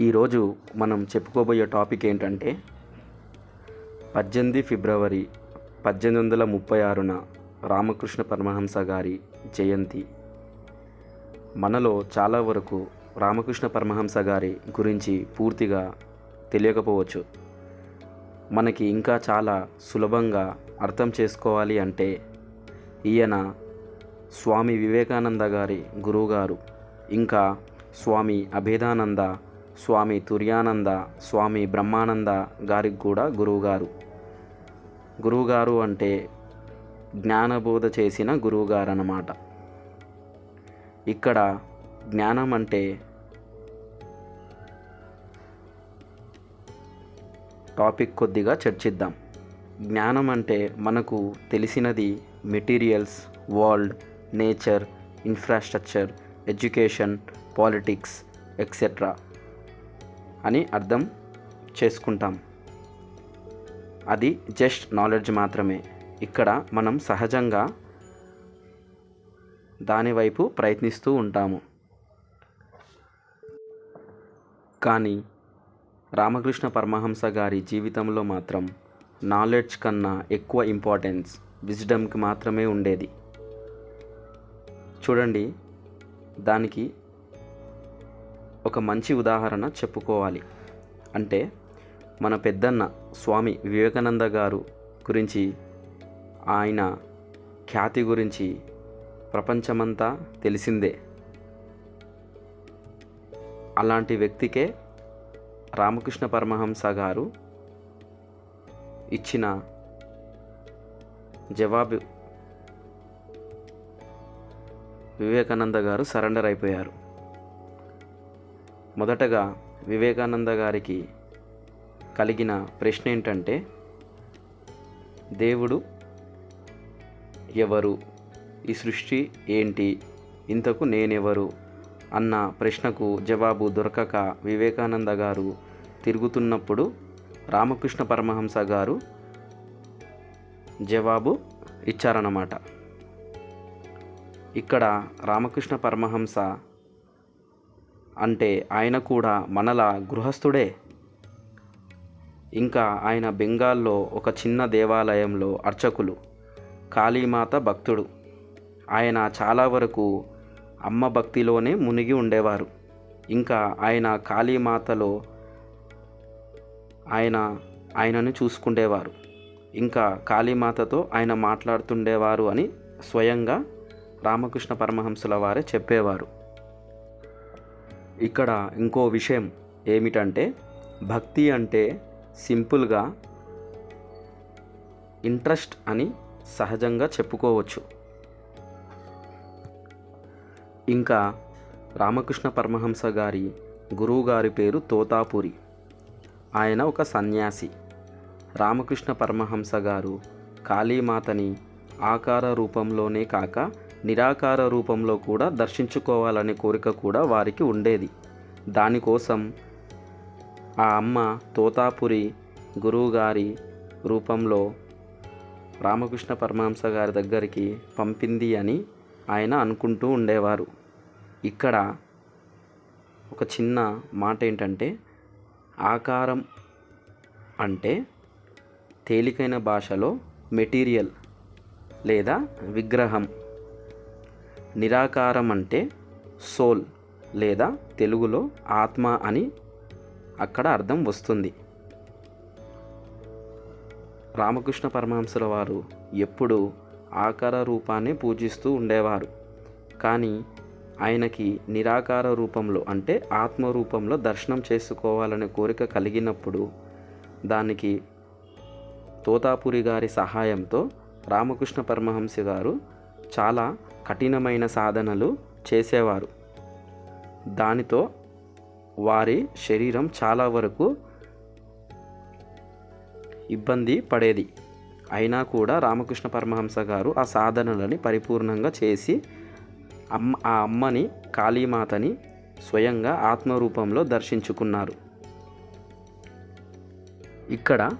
ఈరోజు మనం చెప్పుకోబోయే టాపిక్ ఏంటంటే పద్దెనిమిది ఫిబ్రవరి పద్దెనిమిది వందల ముప్పై ఆరున రామకృష్ణ పరమహంస గారి జయంతి. మనలో చాలా వరకు రామకృష్ణ పరమహంస గారి గురించి పూర్తిగా తెలియకపోవచ్చు. మనకి ఇంకా చాలా సులభంగా అర్థం చేసుకోవాలి అంటే ఈయన స్వామి వివేకానంద గారి గురువుగారు ఇంకా స్వామి అభేదానంద స్వామి తుర్యానంద స్వామి బ్రహ్మానంద గారికి కూడా గురువుగారు. గురువుగారు అంటే జ్ఞానబోధ చేసిన గురువుగారు అన్నమాట ఇక్కడ జ్ఞానం అంటే టాపిక్ కొద్దిగా చర్చిద్దాం. జ్ఞానం అంటే మనకు తెలిసినది materials world nature infrastructure education politics etcetera. అని అర్థం చేసుకుంటాం. అది జస్ట్ నాలెడ్జ్ మాత్రమే. ఇక్కడ మనం సహజంగా దాని వైపు ప్రయత్నిస్తూ ఉంటాము. కానీ రామకృష్ణ పరమహంస గారి జీవితంలో మాత్రం నాలెడ్జ్ కన్నా ఎక్కువ ఇంపార్టెన్స్ విజ్డమ్కి మాత్రమే ఉండేది. చూడండి దానికి ఒక మంచి ఉదాహరణ చెప్పుకోవాలి. అంటే మన పెద్దన్న స్వామి వివేకానంద గారు గురించి ఆయన ఖ్యాతి గురించి ప్రపంచమంతా తెలిసిందే. అలాంటి వ్యక్తికే రామకృష్ణ పరమహంస గారు ఇచ్చిన జవాబు వివేకానంద గారు సరెండర్ అయిపోయారు. మొదటగా వివేకానంద గారికి కలిగిన ప్రశ్న ఏంటంటే దేవుడు ఎవరు? ఈ సృష్టి ఏంటి? ఇంతకు నేనెవరు? అన్న ప్రశ్నకు జవాబు దొరకక వివేకానంద గారు తిరుగుతున్నప్పుడు రామకృష్ణ పరమహంస గారు జవాబు ఇచ్చారన్నమాట. ఇక్కడ రామకృష్ణ పరమహంస అంటే ఆయన కూడా మనలా గృహస్థుడే. ఇంకా ఆయన బెంగాల్లో ఒక చిన్న దేవాలయంలో అర్చకులు కాళీమాత భక్తుడు. ఆయన చాలా వరకు అమ్మ భక్తిలోనే మునిగి ఉండేవారు. ఇంకా ఆయన కాళీమాతలో ఆయన ఆయనను చూసుకుండేవారు. ఇంకా కాళీమాతతో ఆయన మాట్లాడుతుండేవారు అని స్వయంగా రామకృష్ణ పరమహంసుల వారే చెప్పేవారు. ఇక్కడ ఇంకో విషయం ఏమిటంటే భక్తి అంటే సింపుల్గా ఇంట్రెస్ట్ అని సహజంగా చెప్పుకోవచ్చు. ఇంకా రామకృష్ణ పరమహంస గారి గురువు గారి పేరు తోతాపురి. ఆయన ఒక సన్యాసి. రామకృష్ణ పరమహంస గారు కాళీమాతని ఆకార రూపంలోనే కాక నిరాకార రూపంలో కూడా దర్శించుకోవాలనే కోరిక కూడా వారికి ఉండేది. దానికోసం ఆ అమ్మ తోతాపురి గురువుగారి రూపంలో రామకృష్ణ పరమహంస గారి దగ్గరికి పంపింది అని ఆయన అనుకుంటూ ఉండేవారు. ఇక్కడ ఒక చిన్న మాట ఏంటంటే ఆకారం అంటే తేలికైన భాషలో మెటీరియల్ లేదా విగ్రహం. నిరాకారం అంటే సోల్ లేదా తెలుగులో ఆత్మ అని అక్కడ అర్థం వస్తుంది. రామకృష్ణ పరమహంసుల వారు ఎప్పుడు ఆకార రూపాన్ని పూజిస్తూ ఉండేవారు. కానీ ఆయనకి నిరాకార రూపంలో అంటే ఆత్మ రూపంలో దర్శనం చేసుకోవాలనే కోరిక కలిగినప్పుడు దానికి తోతాపురి గారి సహాయంతో రామకృష్ణ పరమహంస గారు చాలా కఠినమైన సాధనలు చేసేవారు. దానితో వారి శరీరం చాలా వరకు ఇబ్బంది పడేది. అయినా కూడా రామకృష్ణ పరమహంస గారు ఆ సాధనలని పరిపూర్ణంగా చేసి అమ్మ ఆ అమ్మని కాళీమాతని స్వయంగా ఆత్మరూపంలో దర్శించుకున్నారు. ఇక్కడ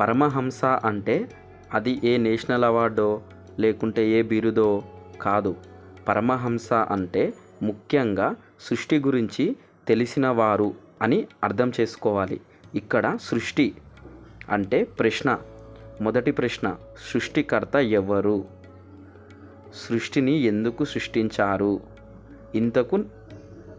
పరమహంస అంటే అది ఏ నేషనల్ అవార్డో లేకుంటే ఏ బిరుదో కాదు. పరమహంస అంటే ముఖ్యంగా సృష్టి గురించి తెలిసినవారు అని అర్థం చేసుకోవాలి. ఇక్కడ సృష్టి అంటే ప్రశ్న. మొదటి ప్రశ్న సృష్టికర్త ఎవరు? సృష్టిని ఎందుకు సృష్టించారు? ఇంతకు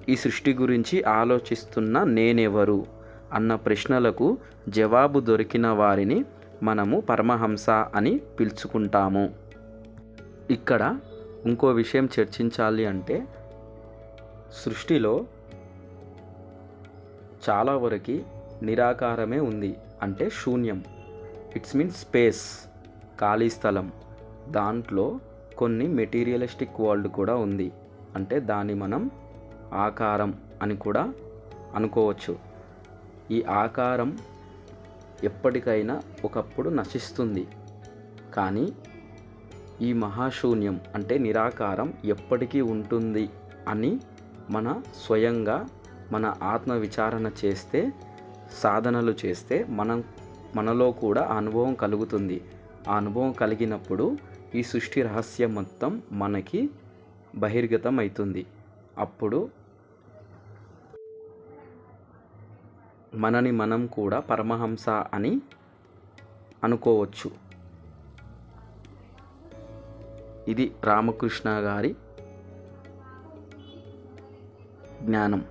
ఈ సృష్టి గురించి ఆలోచిస్తున్న నేనెవరు? అన్న ప్రశ్నలకు జవాబు దొరికిన వారిని మనము పరమహంస అని పిలుచుకుంటాము. ఇక్కడ ఇంకో విషయం చర్చించాలి అంటే సృష్టిలో చాలా వరకు నిరాకారమే ఉంది అంటే శూన్యం. ఇట్స్ మీన్ స్పేస్ ఖాళీ స్థలం. దాంట్లో కొన్ని మెటీరియలిస్టిక్ వరల్డ్ కూడా ఉంది. అంటే దాన్ని మనం ఆకారం అని కూడా అనుకోవచ్చు. ఈ ఆకారం ఎప్పటికైనా ఒకప్పుడు నశిస్తుంది. కానీ ఈ మహాశూన్యం అంటే నిరాకారం ఎప్పటికీ ఉంటుంది అని మన స్వయంగా మన ఆత్మ విచారణ చేస్తే సాధనలు చేస్తే మనం మనలో కూడా అనుభవం కలుగుతుంది. ఆ అనుభవం కలిగినప్పుడు ఈ సృష్టి రహస్యం మొత్తం మనకి బహిర్గతం అవుతుంది అప్పుడు మనని మనం కూడా పరమహంస అని అనుకోవచ్చు. ఇది రామకృష్ణ గారి జ్ఞానం.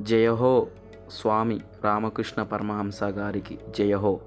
జయహో స్వామి రామకృష్ణ పరమహంస గారికి జయహో.